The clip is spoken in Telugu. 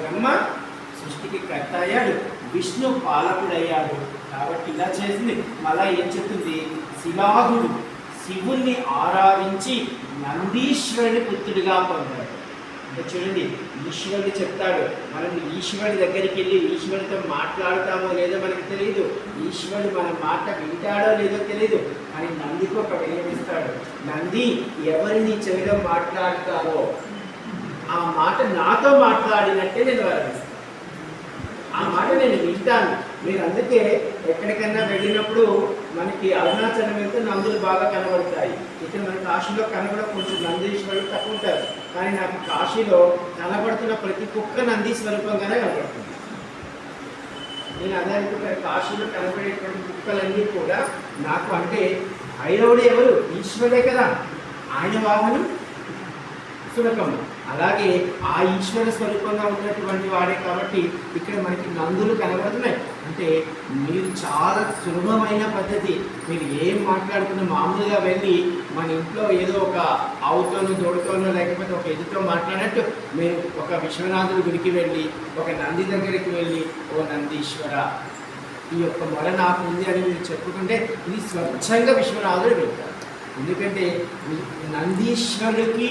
బ్రహ్మ సృష్టికి కర్త అయ్యాడు. విష్ణు పాలకుడయ్యాడు. కాబట్టి ఇలా చేసింది. మళ్ళా ఏం చెప్తుంది? శివాహుడు శివుణ్ణి ఆరాధించి నందీశ్వరుని పుత్రుడిగా పొందాడు. అంటే చూడండి ఈశ్వరుడు చెప్తాడు. మనం ఈశ్వరుడి దగ్గరికి వెళ్ళి ఈశ్వరుడితో మాట్లాడతామో లేదో మనకు తెలియదు ఈశ్వరుడు మన మాట వింటాడో లేదో తెలియదు అని నందికి ఒక వినిపిస్తాడు నంది ఎవరిని చెవిలో మాట్లాడతారో ఆ మాట నాతో మాట్లాడినట్టే నేను వరమిస్తాను ఆ మాట నేను వింటాను. మీరు అందుకే ఎక్కడికైనా వెళ్ళినప్పుడు మనకి అరుణాచలం వెళ్తే నందులు బాగా కనబడతాయి. ఇక్కడ మన కాశీలో కనబడ కొంచెం నందీశ్వరులు తక్కువ ఉంటారు. కానీ నాకు కాశీలో కనబడుతున్న ప్రతి కుక్క నంది స్వరూపంగానే కనబడుతుంది. నేను అదే కాశీలో కనబడేటువంటి కుక్కలన్నీ కూడా నాకు అంటే ఐరవుడు ఎవరు? ఈశ్వరుడే కదా. ఆయన వాహనం సురకం అలాగే ఆ ఈశ్వర స్వరూపంగా ఉన్నటువంటి వాడే కాబట్టి ఇక్కడ మనకి నందులు కనబడుతున్నాయి. అంటే మీరు చాలా సులభమైన పద్ధతి. మీరు ఏం మాట్లాడుకున్న మామూలుగా వెళ్ళి మన ఇంట్లో ఏదో ఒక ఆవుతోనో దోడుతోనో లేకపోతే ఒక ఎదుతో మాట్లాడినట్టు మీరు ఒక విశ్వనాథుడి గుడికి వెళ్ళి ఒక నంది దగ్గరికి వెళ్ళి ఓ నందీశ్వర ఈ యొక్క మొర నాకు ఉంది అని మీరు చెప్పుకుంటే ఇది స్వచ్ఛంగా విశ్వనాథుడు వెళ్తారు ఎందుకంటే నందీశ్వరుడికి